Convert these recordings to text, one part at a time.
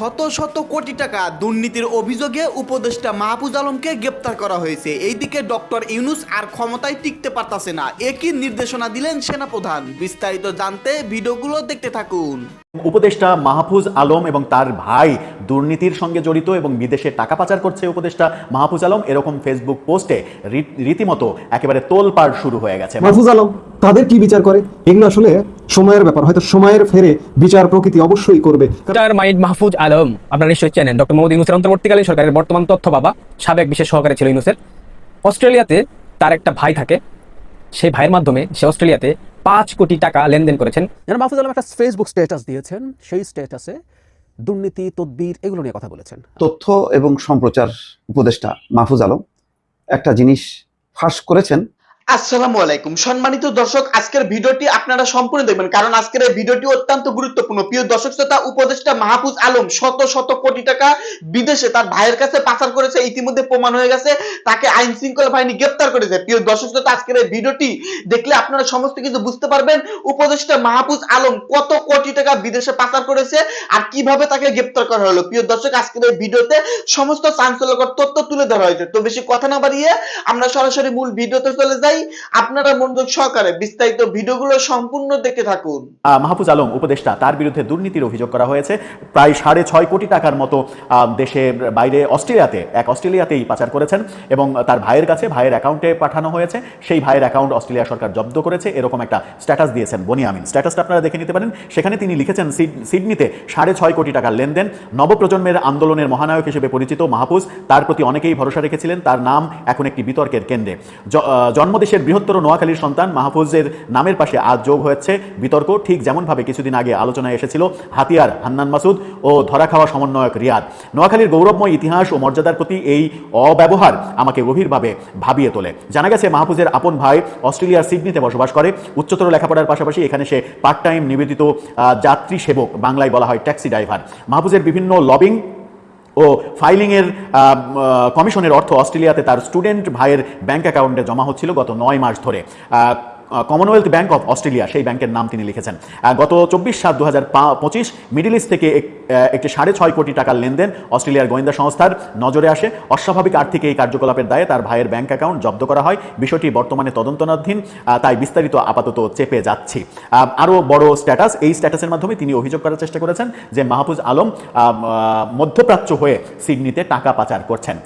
শত শত কোটি টাকা দুর্নীতির অভিযোগে উপদেষ্টা মাহফুজ আলমকে গ্রেপ্তার করা হয়েছে। এইদিকে ডক্টর ইউনুস আর ক্ষমতায় টিকতে পারতাছে না। একই নির্দেশনা দিলেন সেনাপ্রধান। বিস্তারিত জানতে ভিডিওগুলো দেখতে থাকুন। উপদেষ্টা মাহফুজ আলম এবং তার ভাই দুর্নীতির সঙ্গে জড়িত এবং বিদেশে টাকা পাচার করছে উপদেষ্টা মাহফুজ আলম এরকম ফেসবুক পোস্টে রীতিমতো একেবারে তোলপাড় শুরু হয়ে গেছে। মাহফুজ আলম তাদের কি বিচার করে? এগুলো আসলে সময়ের ব্যাপার হয়তো সময়ের ফেরে বিচার প্রকৃতি অবশ্যই করবে। ডক্টর মাইন্ড মাহফুজ আলম আপনারা নিশ্চয়ই চেনেন ডক্টর মোহাম্মদ ইউনুসের অন্তর্বর্তীকালীন সরকারের বর্তমান তথ্য বাবা সাবেক বিশেষ সহকারী ছিল ইউনুসের। অস্ট্রেলিয়াতে তার একটা ভাই থাকে। সেই ভাইয়ের মাধ্যমে সে অস্ট্রেলিয়াতে পাঁচ কোটি টাকা লেনদেন করেছেন। যেন মাহফুজ আলম একটা ফেসবুক স্ট্যাটাস দিয়েছেন সেই স্ট্যাটাসে দুর্নীতি তদ্বির এগুলো নিয়ে কথা বলেছেন। তথ্য এবং সম্প্রচার উপদেষ্টা মাহফুজ আলম একটা জিনিস ফাঁস করেছেন আসসালামু আলাইকুম। সম্মানিত দর্শক, আজকের ভিডিওটি আপনারা সম্পূর্ণ দেখবেন, কারণ আজকের এই ভিডিওটি অত্যন্ত গুরুত্বপূর্ণ। প্রিয় দর্শক শ্রোতা, উপদেষ্টা মাহফুজ আলম শত শত কোটি টাকা বিদেশে তার ভাইয়ের কাছে পাচার করেছে, ইতিমধ্যে প্রমাণ হয়ে গেছে, তাকে আইন শৃঙ্খলা বাহিনী গ্রেপ্তার করেছে। প্রিয় দর্শক শ্রোতা, আজকের এই ভিডিওটি দেখলে আপনারা সমস্ত কিছু বুঝতে পারবেন, উপদেষ্টা মাহফুজ আলম কত কোটি টাকা বিদেশে পাচার করেছে আর কীভাবে তাকে গ্রেপ্তার করা হলো। প্রিয় দর্শক, আজকের এই ভিডিওতে সমস্ত চাঞ্চল্যকর তথ্য তুলে ধরা হয়েছে। তো বেশি কথা না বাড়িয়ে আমরা সরাসরি মূল ভিডিওতে চলে যাই। আপনারা মনোযোগ সহকারে বিস্তারিত ভিডিওগুলো সম্পূর্ণ দেখতে থাকুন। মাহফুজ আলম উপদেষ্টা, তার বিরুদ্ধে দুর্নীতির অভিযোগ করা হয়েছে। প্রায় সাড়ে ছয় কোটি টাকার মতো দেশের বাইরে অস্ট্রেলিয়াতে, এক অস্ট্রেলিয়াতেই পাচার করেছেন এবং তার ভাইয়ের কাছে, ভাইয়ের অ্যাকাউন্টে পাঠানো হয়েছে। সেই ভাইয়ের অ্যাকাউন্ট অস্ট্রেলিয়া সরকার জব্দ করেছে। এরকম একটা স্ট্যাটাস দিয়েছেন বনিয়ামিন স্ট্যাটাসটা আপনারা দেখে নিতে পারেন। সেখানে তিনি লিখেছেন সিডনিতে সাড়ে ছয় কোটি টাকার লেনদেন। নবপ্রজন্মের আন্দোলনের মহানায়ক হিসেবে পরিচিত মাহফুজ। তার প্রতি অনেকেই ভরসা রেখেছিলেন। তার নাম এখন একটি বিতর্কের কেন্দ্রে। জ- জন্মদেশের বৃহত্তর নোয়াখালীর সন্তান মাহফুজের নামের পাশে আজ যোগ হয়েছে। বিতর্ক ঠিক যেমনভাবে কিছুদিন আগে আলোচনায় এসেছিল হাতিয়ার হান্নান মাসুদ ও ধরা খাওয়া সমন্বয়ক রিয়াদ। নোয়াখালীর গৌরবময় ইতিহাস ও মর্যাদার প্রতি এই অব্যবহার আমাকে গভীরভাবে ভাবিয়ে তোলে। জানা গেছে, মাহফুজের আপন ভাই অস্ট্রেলিয়ার সিডনিতে বসবাস করে। উচ্চতর লেখাপড়ার পাশাপাশি এখানে সে পার্ট টাইম নিবেদিত যাত্রী সেবক, বাংলায় বলা হয় ট্যাক্সি ড্রাইভার। মাহফুজের বিভিন্ন লবিং ও ফাইলিংয়ের কমিশনের অর্থ অস্ট্রেলিয়াতে তার স্টুডেন্ট ভাইয়ের ব্যাঙ্ক অ্যাকাউন্টে জমা হচ্ছিল গত নয় মাস ধরে। কমনওয়েলথ ব্যাঙ্ক অফ অস্ট্রেলিয়া সেই ব্যাংকের নাম তিনি লিখেছেন। গত চব্বিশ সাত দু হাজার পঁচিশ মিডিল ইস্ট থেকে একটি সাড়ে ছয় কোটি টাকার লেনদেন অস্ট্রেলিয়ার গোয়েন্দা সংস্থার নজরে আসে। অস্বাভাবিক আর্থিক এই কার্যকলাপের দায়ে তার ভাইয়ের ব্যাংক অ্যাকাউন্ট জব্দ করা হয়। বিষয়টি বর্তমানে তদন্তনাধীন তাই বিস্তারিত আপাতত চেপে যাচ্ছি। আরও বড় স্ট্যাটাস এই স্ট্যাটাসের মাধ্যমে তিনি অভিযোগ করার চেষ্টা করেছেন যে মাহফুজ আলম মধ্যপ্রাচ্য হয়ে সিডনিতে টাকা পাচার করছেন।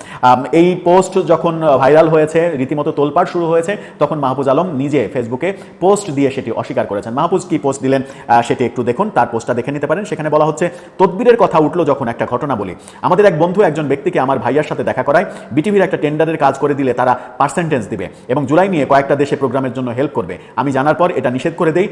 এই পোস্ট যখন ভাইরাল হয়েছে, রীতিমতো তোলপাড় শুরু হয়েছে, তখন মাহফুজ আলম নিজে ফেসবুকে পোস্ট দিয়ে সেটি অস্বীকার করেছেন। মাহফুজ কি পোস্ট দিলেন সেটি একটু দেখুন, তার পোস্টটা দেখে নিতে পারেন। সেখানে বলা হচ্ছে তদবিরের কথা উঠল যখন একটা ঘটনা বলি। আমাদের এক বন্ধু একজন ব্যক্তিকে আমার ভাইয়ার সাথে দেখা করায়। বিটিভির একটা টেন্ডারের কাজ করে দিলে তারা পার্সেন্টেজ দিবে এবং জুলাই নিয়ে কয়েকটা দেশে প্রোগ্রামের জন্য হেল্প করবে। আমি জানার পর এটা নিষেধ করে দেই।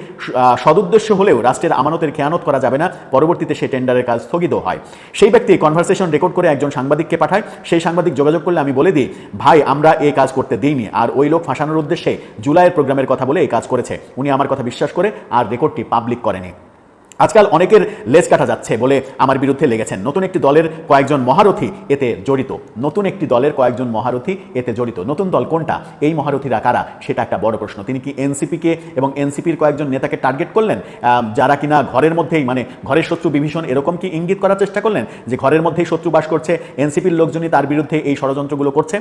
সদুদ্দেশ্য হলেও রাষ্ট্রের আমানতের খেয়ানত করা যাবে না। পরবর্তীতে সেই টেন্ডারের কাজ স্থগিত হয়। সেই ব্যক্তি কনভারসেশন রেকর্ড করে একজন সাংবাদিককে পাঠায়। সেই সাংবাদিক যোগাযোগ করলে আমি বলে দিই, ভাই, আমরা এই কাজ করতে দিইনি। আর ওই লোক ফাঁসানোর উদ্দেশ্যে জুলাইয়ের প্রোগ্রামের কথা বলে এই কাজ করেছে। উনি আমার কথা বিশ্বাস করে আর রেকর্ডটি পাবলিক করেনি। আজকাল অনেকের লেজ কাটা যাচ্ছে বলে আমার বিরুদ্ধে লেগেছেন। নতুন একটি দলের কয়েকজন মহারথী এতে জড়িত। নতুন একটি দলের কয়েকজন মহারথী এতে জড়িত। নতুন দল কোনটা? এই মহারথীরা কারা? সেটা একটা বড় প্রশ্ন। তিনি কি এনসিপিকে এবং এনসিপির কয়েকজন নেতাকে টার্গেট করলেন? যারা কিনা ঘরের মধ্যেই মানে ঘরের শত্রু বিভীষণ এরকম কি ইঙ্গিত করার চেষ্টা করলেন? যে ঘরের মধ্যেই শত্রু বাস করছে, এনসিপির লোকজনই তার বিরুদ্ধে এই ষড়যন্ত্রগুলো করছে।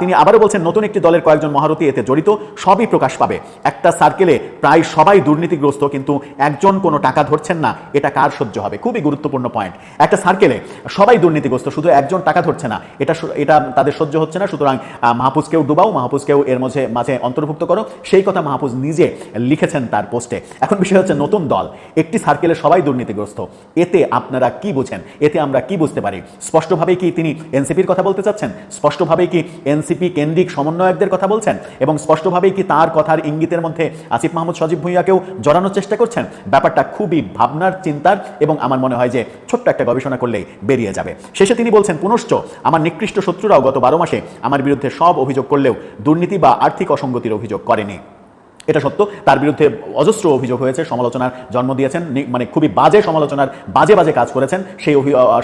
তিনি আবারও বলছেন, নতুন একটি দলের কয়েকজন মহারথী এতে জড়িত, সবই প্রকাশ পাবে। একটা সার্কেলে প্রায় সবাই দুর্নীতিগ্রস্ত, কিন্তু একজন কোনো টাকা ধরছেন না, এটা কার সহ্য হবে? খুবই গুরুত্বপূর্ণ পয়েন্ট একটা সার্কেলে সবাই দুর্নীতিগ্রস্ত, শুধু একজন টাকা ধরছে না। এটা এটা তাদের সহ্য হচ্ছে না, সুতরাং মাহফুজকেও ডুবাও, মাহফুজকেও এর মাঝে মাঝে অন্তর্ভুক্ত করো। সেই কথা মাহফুজ নিজে লিখেছেন তার পোস্টে এখন বিষয় হচ্ছে নতুন দল, একটি সার্কেলে সবাই দুর্নীতিগ্রস্ত। এতে আপনারা কি বুঝেন? এতে আমরা কি বুঝতে পারি? স্পষ্টভাবে কি তিনি এনসিপির কথা বলতে চাচ্ছেন? স্পষ্টভাবে কি এনসিপি কেন্দ্রিক সমন্বয়কদের কথা বলছেন? এবং স্পষ্টভাবেই কি তার কথার ইঙ্গিতের মধ্যে আসিফ মাহমুদ, সজীব ভুঁইয়াকেও জড়ানোর চেষ্টা করছেন? ব্যাপারটা খুবই ভাবনার চিন্তার এবং আমার মনে হয় যে ছোট্ট একটা গবেষণা করলেই বেরিয়ে যাবে। শেষে তিনি বলছেন, পুনশ্চ আমার নিকৃষ্ট শত্রুরাও গত বারো মাসে আমার বিরুদ্ধে সব অভিযোগ করলেও দুর্নীতি বা আর্থিক অসঙ্গতির অভিযোগ করেনি। এটা সত্য। তার বিরুদ্ধে অজস্র অভিযোগ হয়েছে, সমালোচনার জন্ম দিয়েছেন মানে খুবই বাজে সমালোচনার, বাজে বাজে কাজ করেছেন, সেই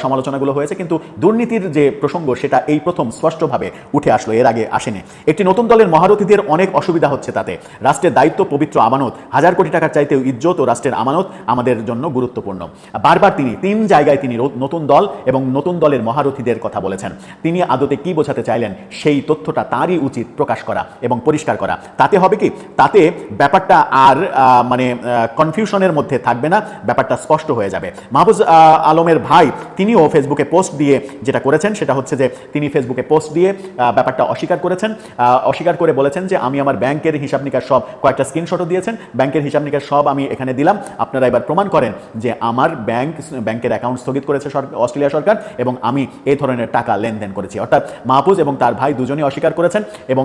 সমালোচনাগুলো হয়েছে, কিন্তু দুর্নীতির যে প্রসঙ্গ, সেটা এই প্রথম স্পষ্টভাবে উঠে আসলো, এর আগে আসেনি। একটি নতুন দলের মহারথীদের অনেক অসুবিধা হচ্ছে তাতে। রাষ্ট্রের দায়িত্ব পবিত্র আমানত, হাজার কোটি টাকার চাইতেও ইজ্জত ও রাষ্ট্রের আমানত আমাদের জন্য গুরুত্বপূর্ণ। বারবার তিনি, তিন জায়গায় তিনি নতুন দল এবং নতুন দলের মহারথীদের কথা বলেছেন। তিনি আদতে কি বোঝাতে চাইলেন, সেই তথ্যটা তারই উচিত প্রকাশ করা এবং পরিষ্কার করা। তাতে হবে কি? তাতে ব্যাপারটা আর মানে কনফিউশনের মধ্যে থাকবে না ব্যাপারটা স্পষ্ট হয়ে যাবে। মাহফুজ আহ, আলমের ভাই তিনিও ফেসবুকে পোস্ট দিয়ে যেটা করেছেন সেটা হচ্ছে যে তিনি ফেসবুকে পোস্ট দিয়ে ব্যাপারটা অস্বীকার করেছেন। অস্বীকার করে বলেছেন যে আমি আমার ব্যাংকের হিসাব নিকাশ সব কয়েকটা স্ক্রিনশটও দিয়েছেন। ব্যাংকের হিসাব নিকাশ সব আমি এখানে দিলাম। আপনারা এবার প্রমাণ করেন যে আমার ব্যাংক ব্যাংকের অ্যাকাউন্ট স্থগিত করেছে অস্ট্রেলিয়া সরকার এবং আমি এই ধরনের টাকা লেনদেন করেছি। অর্থাৎ মাহফুজ এবং তার ভাই দুজনেই অস্বীকার করেছেন এবং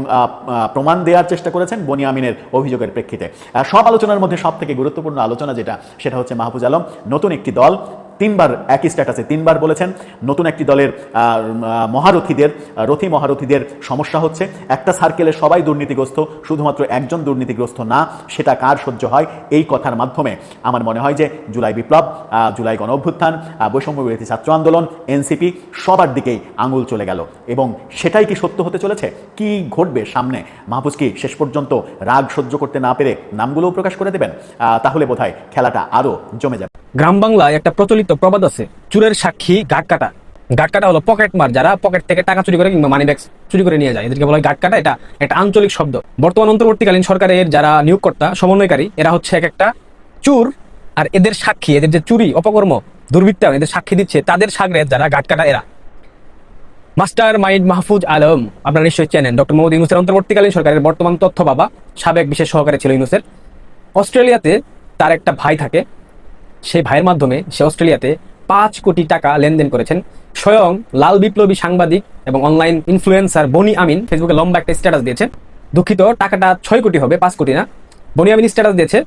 প্রমাণ দেওয়ার চেষ্টা করেছেন বনিয়ামিনের অভিযোগের প্রেক্ষিতে। সব আলোচনার মধ্যে সব থেকে গুরুত্বপূর্ণ আলোচনা যেটা, সেটা হচ্ছে মাহফুজ আলম, নতুন একটি দল তিনবার একই স্ট্যাটাসে তিনবার বলেছেন। নতুন একটি দলের মহারথীদের রথী মহারথীদের সমস্যা হচ্ছে, একটা সার্কেলে সবাই দুর্নীতিগ্রস্ত, শুধুমাত্র একজন দুর্নীতিগ্রস্ত না, সেটা কার সহ্য হয়? এই কথার মাধ্যমে আমার মনে হয় যে জুলাই বিপ্লব জুলাই গণ অভ্যুত্থান বৈষম্য বিরোধী ছাত্র আন্দোলন, এনসিপি সবার দিকেই আঙুল চলে গেল। এবং সেটাই কি সত্য হতে চলেছে? কি ঘটবে সামনে? মাহফুজ কি শেষ পর্যন্ত রাগ সহ্য করতে না পেরে নামগুলোও প্রকাশ করে দেবেন? তাহলে বোধহয় খেলাটা আরও জমে যাবে। গ্রাম বাংলায় একটা প্রচলিত প্রবাদ আছে। চুরের সাক্ষী গাট কাটা। গাট কাটা হলো পকেট মার, যারা পকেট থেকে টাকা চুরি করে কিংবা মানি ব্যাগ চুরি করে নিয়ে যায়। এদেরকে বলা হয় গাট কাটা, এটা একটা আঞ্চলিক শব্দ। বর্তমান অন্তর্বর্তীকালীন সরকারের যারা নিয়োগকর্তা, সমন্বয়কারী, এরা হচ্ছে এক একটা চুর আর এদের সাক্ষী, এদের যে চুরি, অপকর্ম, দুর্বৃত্তায়ন, এদের সাক্ষী দিচ্ছে তাদের সাগরের যারা গাট কাটা এরা। মাস্টার মাইন্ড মাহফুজ আলম, আপনারা নিশ্চয়ই চেনেন। ডক্টর মোহাম্মদ ইউনুসের অন্তর্বর্তীকালীন সরকারের বর্তমান তথ্য বাবা, সাবেক বিশেষ সহকারী ছিল ইউনুসের। অস্ট্রেলিয়াতে তার একটা ভাই থাকে সেই ভাইয়ের মাধ্যমে সে অস্ট্রেলিয়াতে পাঁচ কোটি টাকা লেনদেন করেছেন। স্বয়ং লাল বিপ্লবী সাংবাদিক এবং অনলাইন ইনফ্লুয়েন্সার বনি আমিন ফেসবুকে লম্বা একটা স্ট্যাটাস দিয়েছে দুঃখিত, টাকাটা ছয় কোটি হবে, পাঁচ কোটি না। বনি আমিন স্ট্যাটাস দিয়েছে,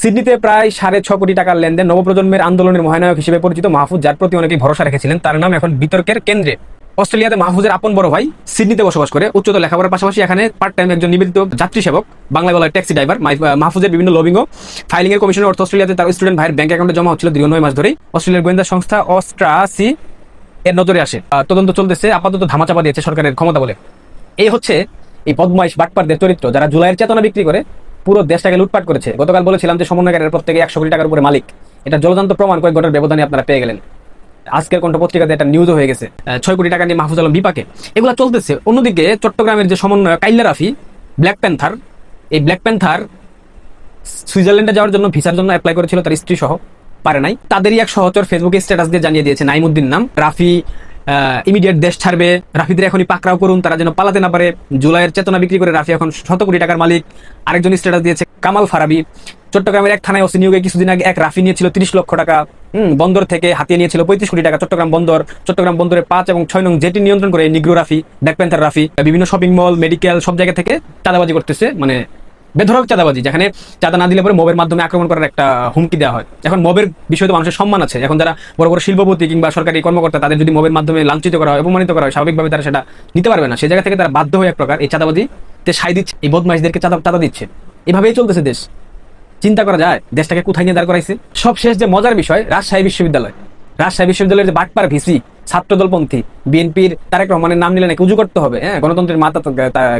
সিডনিতে প্রায় সাড়ে ছ কোটি টাকার লেনদেন, নবপ্রজন্মের আন্দোলনের মহানায়ক হিসেবে পরিচিত মাহফুজ, যার প্রতি অনেকেই ভরসা রেখেছিলেন, তার নাম এখন বিতর্কের কেন্দ্রে। অস্ট্রেলিয়াতে মাহফুজের আপন বড় ভাই সিডনিতে বসবাস করে। উচ্চতর লেখাপড়ার পাশাপাশি এখানে পার্ট টাইম একজন নিবেদিত যাত্রী সেবক বাংলা বলা ট্যাক্সি ড্রাইভার মাহফুজের বিভিন্ন লবিং ও ফাইলিং এর কমিশনের অর্থ অস্ট্রেলিয়াতে তার স্টুডেন্ট ভাইয়ের ব্যাংক অ্যাকাউন্টে জমা হচ্ছিল দীর্ঘ নয় মাস ধরেই। অস্ট্রেলিয়ার গোয়েন্দা সংস্থা অস্ট্রাসি এর নজরে আসে। তদন্ত চলতেছে, আপাতত ধামাচাপা দিয়েছে সরকারের ক্ষমতা বলে। এই হচ্ছে এই বদমাইশ বাটপারদের চরিত্র, যারা জুলাইয়ের চেতনা বিক্রি করে পুরো দেশটাকে লুটপাট করেছে। গতকাল বলেছিলাম যে সমন্বয়কারীর প্রত্যেকে একশো কোটি টাকার উপরে মালিক। এটা জলজান্ত প্রমাণ কয়েক ঘণ্টার ব্যবধানে আপনারা পেয়ে গেলেন। আজকের কণ্ঠ পত্রিকাতে একটা নিউজ হয়ে গেছে। ছয় কোটি টাকা নিয়ে মাহফুজ আলম বিপাকে। এগুলো চলতেছে। অন্যদিকে চট্টগ্রামের যে সমন্বয় কাইল্লা রাফি ব্ল্যাক প্যান্থার এই ব্ল্যাক প্যান্থার সুইজারল্যান্ডে যাওয়ার জন্য ভিসার জন্য অ্যাপ্লাই করেছিল, তার স্ত্রী সহ পারে নাই। তাদেরই এক সহচর ফেসবুকে স্ট্যাটাস দিয়ে জানিয়ে দিয়েছে নাইমুদ্দিন নাম। রাফি ইমিডিয়েট দেশ ছাড়বে। রাফিদের এখনই পাকড়াও করুন তারা যেন পালাতে না পারে। জুলাইয়ের চেতনা বিক্রি করে রাফি এখন শত কোটি টাকার মালিক। আরেকজন স্ট্যাটাস দিয়েছে কামাল ফারাবি। চট্টগ্রামের এক থানায় ওসি নিয়োগে কিছুদিন আগে এক রাফি নিয়েছিল তিরিশ লক্ষ টাকা। হুম, বন্দর থেকে হাতিয়ে নিয়েছিল পঁয়ত্রিশ কোটি টাকা চট্টগ্রাম বন্দর। চট্টগ্রাম বন্দরে পাঁচ এবং ছয় নং জেটি নিয়ন্ত্রণ করে নিগ্রো রাফি ব্ল্যাক প্যান্থার রাফি। বিভিন্ন শপিং মল মেডিকেল সব জায়গা থেকে চাঁদাবাজি করতেছে। মানে বেধরক চাঁদাবাজি, যেখানে চাঁদা না দিলে পরে মবের মাধ্যমে আক্রমণ করার একটা হুমকি দেওয়া হয়। এখন মবের বিষয়ে তো মানুষের সম্মান আছে। এখন যারা বড় বড় শিল্পপতি কিংবা সরকারি কর্মকর্তা, তাদের যদি মবের মাধ্যমে লাঞ্ছিত করা হয়, অপমানিত করা হয়, স্বাভাবিকভাবে তারা সেটা নিতে পারবে না। সেই জায়গা থেকে তারা বাধ্য হয়ে এক প্রকার এই চাঁদাবাজি তে সাই দিচ্ছে। এই বদমাইশদেরকে চাঁদা চাঁদা দিচ্ছে। এভাবেই চলতেছে দেশ। চিন্তা করা যায়, দেশটাকে কোথায় নিয়ে দাঁড় করাইছে? সব শেষ যে মজার বিষয়, রাজশাহী বিশ্ববিদ্যালয়। রাজশাহী বিশ্ববিদ্যালয়ের যে বাটপার ভিসি ছাত্রদলপন্থী, বিএনপির তারেক রহমানের নাম নিলে নাকি উজু করতে হবে হ্যাঁ? গণতন্ত্রের মাতা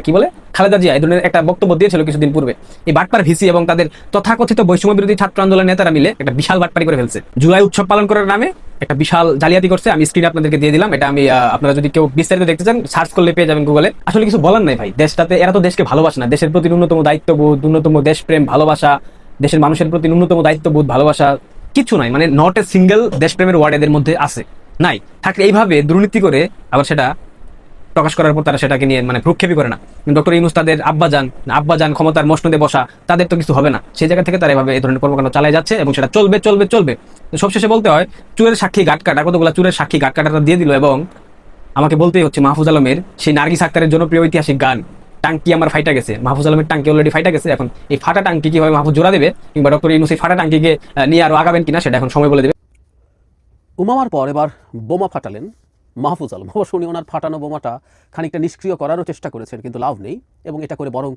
কি বলে? খালেদা জিয়া, এই ধরনের একটা বক্তব্য দিয়েছিল কিছুদিন পূর্বে। এই বাটপার ভিসি এবং তাদের তথাকথিত বৈষম্য বিরোধী ছাত্র আন্দোলনের নেতারা মিলে একটা বিশাল বাটপারি করে ফেলছে। জুলাই উৎসব পালন করার নামে একটা বিশাল জালিয়াতি করছে। আমি স্ক্রিনে আপনাদেরকে দিয়ে দিলাম। এটা আমি আপনারা যদি কেউ বিস্তারিত দেখতে চান সার্চ করলে পেয়ে যাবেন গুগলে আসলে কিছু বলার নাই ভাই। দেশটাতে এরা তো দেশকে ভালোবাসে না। দেশের প্রতি ন্যূনতম দায়িত্ববোধ, ন্যূনতম দেশপ্রেম, ভালোবাসা, দেশের মানুষের প্রতি ন্যূনতম দায়িত্ববোধ, ভালোবাসা, কিছু নাই। মানে নট এ সিঙ্গেল দেশপ্রেমের ওয়ার্ড এদের মধ্যে আছে। নাই। থাকলে এইভাবে দুর্নীতি করে আবার সেটা প্রকাশ করার পর তারা সেটাকে নিয়ে মানে ভ্রুক্ষেপই করে না। ডক্টর ইউনুস তাদের আব্বাজান আব্বাজান ক্ষমতার মসনদে বসা, তাদের তো কিছু হবে না। সেই জায়গা থেকে তারা এভাবে এই ধরনের কর্মকাণ্ড চালিয়ে যাচ্ছে এবং সেটা চলবে চলবে চলবে। সবশেষে বলতে হয়, চুরের সাক্ষী গাট কাটা, কতগুলো চুরের সাক্ষী গাট কাটাটা দিয়ে দিল এবং আমাকে বলতেই হচ্ছে মাহফুজ আলমের সেই নার্গিস আক্তারের জনপ্রিয় ঐতিহাসিক গান, টাঙ্কি আমার ফাইটা গেছে। মাহফুজ আলমের টাঙ্কি অলরেডি ফাইটা গেছে। এখন এই ফাটা টাঙ্কি কীভাবে মাহফুজ জোড়া দেবে? কিংবা ডক্টর ইউনুস এই ফাটা টাঙ্কিকে নিয়ে আরও আগাবেন কিনা, সেটা এখন সময় বলে দেবে। উমামার পর এবার বোমা ফাটালেন মাহফুজ আলম। অবশ্য উনি ওনার ফাটানো বোমাটা খানিকটা নিষ্ক্রিয় করারও চেষ্টা করেছেন, কিন্তু লাভ নেই এবং এটা করে বরং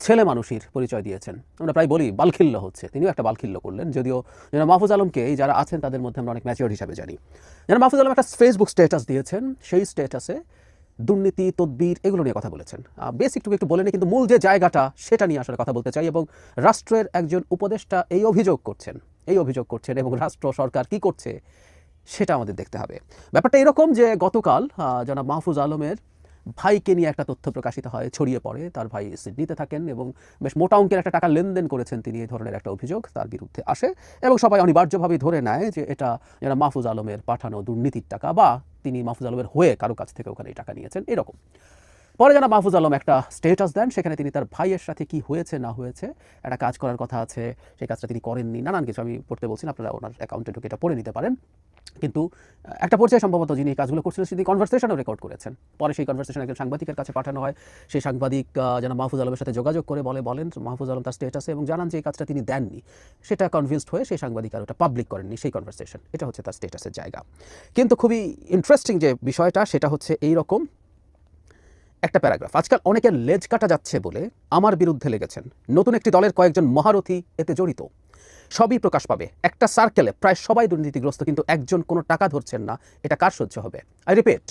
ছেলে মানুষের পরিচয় দিয়েছেন। আমরা প্রায় বলি বালখিল্য হচ্ছে। তিনিও একটা বালখিল্য করলেন, যদিও যেন মাহফুজ আলমকে যারা আছেন তাদের মধ্যে আমরা অনেক ম্যাচিওর হিসাবে জানি। যেন মাহফুজ আলম একটা ফেসবুক স্ট্যাটাস দিয়েছেন, সেই স্ট্যাটাসে দুর্নীতি, তদবির এগুলো নিয়ে কথা বলেছেন। বেসিকটুকু একটু বলেনি কিন্তু মূল যে জায়গাটা সেটা নিয়ে আসলে কথা বলতে চাই এবং রাষ্ট্রের একজন উপদেষ্টা এই অভিযোগ করছেন। এই অভিযোগ করছেন এবং রাষ্ট্র সরকার কি করছে সেটা আমাদের দেখতে হবে। ব্যাপারটা এরকম যে গতকাল জনাব মাহফুজ আলমের ভাইকে নিয়ে একটা তথ্য প্রকাশিত হয়, ছড়িয়ে পড়ে। তার ভাই সিডনিতে থাকেন এবং বেশ মোটা অঙ্কের একটা টাকা লেনদেন করেছেন তিনি এই ধরনের একটা অভিযোগ তার বিরুদ্ধে আসে এবং সবাই অনিবার্যভাবে ধরে নেয় যে এটা যারা মাহফুজ আলমের পাঠানো দুর্নীতির টাকা বা তিনি মাহফুজ আলমের হয়ে কারও কাছ থেকে ওখানে এই টাকা নিয়েছেন, এরকম। পরে জানা মাহফুজ আলম একটা স্টেটাস দেন, সেখানে তিনি তার ভাইয়ের সাথে কি হয়েছে, না হয়েছে, একটা কাজ করার কথা আছে, সেই কাজটা তিনি করেননি, নানান কিছু আমি পড়তে বলছি আপনারা ওনার অ্যাকাউন্টে ঢুকে এটা পড়ে নিতে পারেন। কিন্তু একটা পর্যায়ে সম্ভবত যিনি কাজগুলো করছিলেন তিনি কনভারসেশনও রেকর্ড করেছেন। পরে সেই কনভারসেশন একজন সাংবাদিকের কাছে পাঠানো হয়। সেই সাংবাদিক যেন মাহফুজ আলমের সাথে যোগাযোগ করে বলে, বলেন, মাহফুজ আলম তার স্টেটাসে এবং জানান যে এই কাজটা তিনি দেননি। সেটা কনভিন্সড হয়ে সেই সাংবাদিক আর ওটা পাবলিক করেননি, সেই কনভারসেশন এটা হচ্ছে তার স্টেটাসের জায়গা। কিন্তু খুবই ইন্টারেস্টিং যে বিষয়টা, সেটা হচ্ছে এই রকম একটা প্যারাগ্রাফ আজকাল অনেকের লেজ কাটা যাচ্ছে বলে আমার বিরুদ্ধে লেগেছেন। নতুন একটি দলের কয়েকজন মহারথী এতে জড়িত। সবই প্রকাশ পাবে। একটা সার্কেলে প্রায় সবাই দুর্নীতিগ্রস্ত, কিন্তু একজন কোনো টাকা ধরছেন না। এটা কার সহ্য হবে? আই রিপিট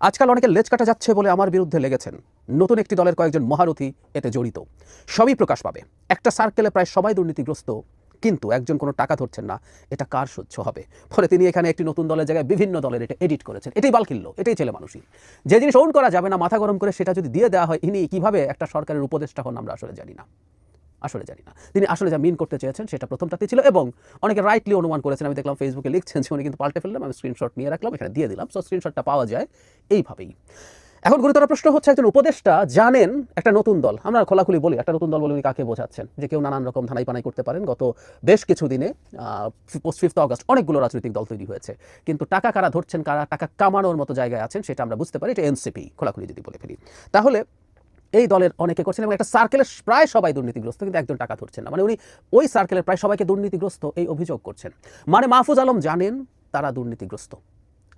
আজকাল অনেকে লেজ কাটা যাচ্ছে বলে আমার বিরুদ্ধে লেগেছেন। নতুন একটি দলের কয়েকজন মহারথী এতে জড়িত। সবই প্রকাশ পাবে। একটা সার্কেলে প্রায় সবাই দুর্নীতিগ্রস্ত, কিন্তু একজন কোনো টাকা ধরছেন না। এটা কার সহ্য হবে? ফলে তিনি এখানে একটি নতুন দলের জায়গায় বিভিন্ন দলের এটা এডিট করেছেন। এটাই বালকিল্য এটাই ছেলে মানুষই। যে জিনিস ওন করা যাবে না, মাথা গরম করে সেটা যদি দিয়ে দেওয়া হয়, ইনি কীভাবে একটা সরকারের উপদেষ্টা হন আমরা আসলে জানি না। আসলে জানি না। তিনি আসলে যা মিন করতে চেয়েছেন সেটা প্রথমটাতে ছিল এবং অনেকে রাইটলি অনুমান করেছেন, আমি দেখলাম ফেসবুকে লিখছেন যে উনি কিন্তু পাল্টে ফেললাম আমি স্ক্রিনশট নিয়ে রাখলাম, এখানে দিয়ে দিলাম সো স্ক্রিনশটটা পাওয়া যায় এইভাবেই। এখন গুরুতর প্রশ্ন হচ্ছে, একজন উপদেষ্টা জানেন একটা নতুন দল, আমরা খোলাখুলি বলি, একটা নতুন দল বলে উনি কাকে বোঝাচ্ছেন? যে কেউ নানান রকম ধানাই পানাই করতে পারেন, গত বেশ কিছু দিনে পোস্ট ফিফথ অগস্ট অনেকগুলো রাজনৈতিক দল তৈরি হয়েছে। কিন্তু টাকা কারা ধরছেন, কারা টাকা কামানোর মতো জায়গায় আছেন, সেটা আমরা বুঝতে পারি, এটা এনসিপি খোলাখুলি যদি বলে ফেলি। তাহলে এই দলের অনেকে করছেন এবং একটা সার্কেলের প্রায় সবাই দুর্নীতিগ্রস্ত, কিন্তু একজন টাকা ধরছেন না। মানে উনি ওই সার্কেলের প্রায় সবাইকে দুর্নীতিগ্রস্ত এই অভিযোগ করছেন। মানে মাহফুজ আলম জানেন তারা দুর্নীতিগ্রস্ত।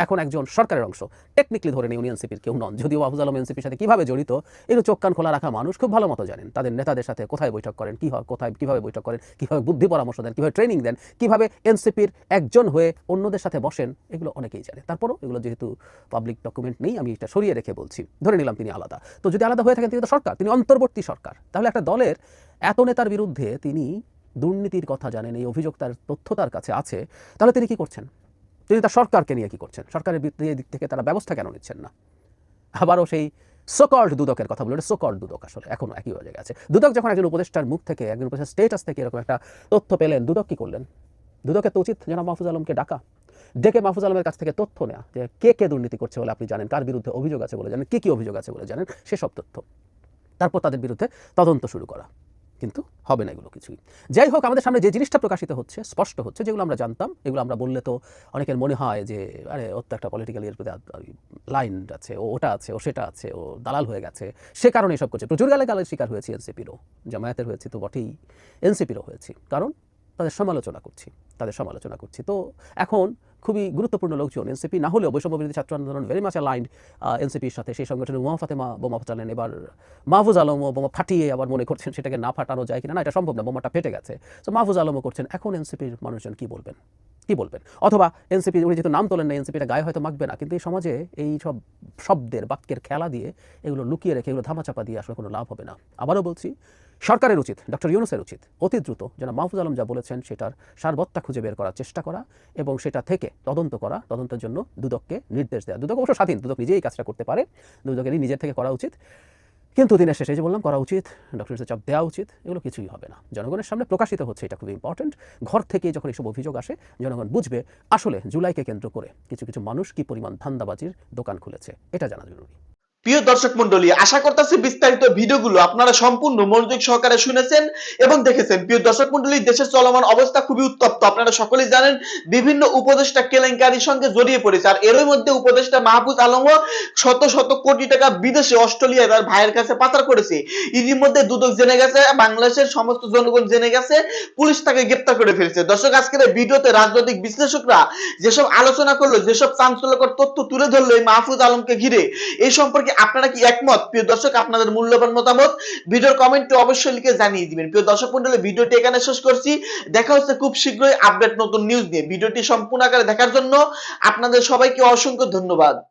এখন একজন সরকারের অংশ। টেকনিক্যালি ধরে নেই উনি এনসিপির কেউ নন। যদিও মাহফুজ আলম এনসিপির সাথে কীভাবে জড়িত এগুলো চোখ কান খোলা রাখা মানুষ খুব ভালো মতো জানেন। তাদের নেতাদের সাথে কোথায় বৈঠক করেন, কী হয়, কোথায়, কীভাবে বৈঠক করেন, কীভাবে বুদ্ধি পরামর্শ দেন, কীভাবে ট্রেনিং দেন, কীভাবে এনসিপির একজন হয়ে অন্যদের সাথে বসেন, এগুলো অনেকেই জানে। তারপরও এগুলো যেহেতু পাবলিক ডকুমেন্ট নেই, আমি এটা সরিয়ে রেখে বলছি। ধরে নিলাম তিনি আলাদা। তো যদি আলাদা হয়ে থাকেন, তিনি তো সরকার, তিনি অন্তর্বর্তী সরকার। তাহলে একটা দলের এত নেতার বিরুদ্ধে তিনি দুর্নীতির কথা জানেন, এই অভিযোগ তার তথ্য তার কাছে আছে, তাহলে তিনি কি করছেন? তিনি তার সরকারকে নিয়ে কি করছেন? সরকারের দিক থেকে তারা ব্যবস্থা কেন নিচ্ছেন না? আবারও সেই সোকল্ড দুদকের কথা বলে সোকল্ড দুদক আসলে এখনও একই জায়গায় আছে দুদক যখন একজন উপদেষ্টার মুখ থেকে, একজন উপদেষ্টার স্টেটাস থেকে এরকম একটা তথ্য পেলেন, দুদক কি করলেন? দুদকের তো উচিত জনাব মাহফুজ আলমকে ডাকা। ডেকে মাহফুজ আলমের কাছ থেকে তথ্য নেওয়া যে কে কে দুর্নীতি করছে বলে আপনি জানেন, কার বিরুদ্ধে অভিযোগ আছে বলে জানেন, কী কী অভিযোগ আছে বলে জানেন, সেসব তথ্য। তারপর তাদের বিরুদ্ধে তদন্ত শুরু করা। কিন্তু হবে না এগুলো কিছুই। যাই হোক, আমাদের সামনে যে জিনিসটা প্রকাশিত হচ্ছে, স্পষ্ট হচ্ছে, যেগুলো আমরা জানতাম, এগুলো আমরা বললে তো অনেকের মনে হয় যে, আরে ওর তো একটা পলিটিক্যাল এর প্রতি লাইন আছে, ও ওটা আছে, ও সেটা আছে, ও দালাল হয়ে গেছে। সে কারণে এসব করছে। প্রচুর গালে গালের শিকার হয়েছি এনসিপিরও। জামায়াতের হয়েছে তো বটেই। এনসিপিরও হয়েছে। কারণ তাদের সমালোচনা করছি, তাদের সমালোচনা করছি। তো এখন খুবই গুরুত্বপূর্ণ লোকজন এনসিপি না হলেও বৈষম্য বিরোধী ছাত্র আন্দোলন ভেরি মাচ অ্যালাইন্ড এনসিপির সাথে সেই সংগঠনের উমা ফাতেমা বোমা ফাটালেন। এবার মাহফুজ আলমও বোমা ফাটিয়ে আবার মনে করছেন সেটাকে না ফাটানো যায় কিনা, না, এটা সম্ভব না, বোমাটা ফেটে গেছে। তো মাহফুজ আলমও করছেন, এখন এনসিপির মানুষজন কি বলবেন? কি বলবেন? অথবা এনসিপি উনি যেহেতু নাম তোলেন না এনসিপিটা গায়ে হয়তো মাখবে না, কিন্তু এই সমাজে এই সব শব্দের বাক্যের খেলা দিয়ে এগুলো লুকিয়ে রেখে, এগুলো ধামাচাপা দিয়ে আসলে কোনো লাভ হবে না। আবারও বলছি সরকারের উচিত, ডক্টর ইউনুসের উচিত, অতি দ্রুত যেন মাহফুজ আলম যা বলেছেন সেটার সারবত্তা খুঁজে বের করার চেষ্টা করা এবং সেটা থেকে তদন্ত করা, তদন্তের জন্য দুদককে নির্দেশ দেওয়া দুদক অবশ্য স্বাধীন, দুদক নিজেই কাজটা করতে পারে দুদকেরই নিজের থেকে করা উচিত। কিন্তু দিনের শেষে যে বললাম, করা উচিত, ডক্টর চাপ দেওয়া উচিত, এগুলো কিছুই হবে না। জনগণের সামনে প্রকাশিত হচ্ছে এটা খুবই ইম্পর্টেন্ট ঘর থেকে যখন এসব অভিযোগ আসে, জনগণ বুঝবে আসলে জুলাইকে কেন্দ্র করে কিছু কিছু মানুষ কি পরিমাণ ধান্দাবাজির দোকান খুলেছে, এটা জানা জরুরি। প্রিয় দর্শক মন্ডলী, আশা করতেছি বিস্তারিত ভিডিওগুলো আপনারা সম্পূর্ণ মনোযোগ সহকারে শুনেছেন এবং দেখেছেন। প্রিয় দর্শক মন্ডলী, দেশের চলমান অবস্থা খুবই উত্তপ্ত। আপনারা সকলেই জানেন, বিভিন্ন উপদেষ্টা কেলেঙ্কারির সঙ্গে জড়িয়ে পড়েছে। আর এরই মধ্যে উপদেষ্টা মাহফুজ আলমও শত শত কোটি টাকা বিদেশে অস্ট্রেলিয়ায় তার ভাইয়ের কাছে পাচার করেছে। ইতিমধ্যে দুদক জেনে গেছে, বাংলাদেশের সমস্ত জনগণ জেনে গেছে, পুলিশ তাকে গ্রেপ্তার করে ফেলেছে। দর্শক, আজকের ভিডিওতে রাজনৈতিক বিশ্লেষকরা যেসব আলোচনা করল, যেসব চাঞ্চল্যকর তথ্য তুলে ধরলো এই মাহফুজ আলমকে ঘিরে, এই সম্পর্কে আপনারা কি একমত? প্রিয় দর্শক, আপনাদের মূল্যবান মতামত ভিডিওর কমেন্টে অবশ্যই লিখে জানিয়ে দিবেন। প্রিয় দর্শক মন্ডলী, ভিডিওটি এখানে শেষ করছি। দেখা হচ্ছে খুব শীঘ্রই আপডেট নতুন নিউজ নিয়ে। ভিডিওটি সম্পূর্ণ আকারে দেখার জন্য আপনাদের সবাইকে অসংখ্য ধন্যবাদ।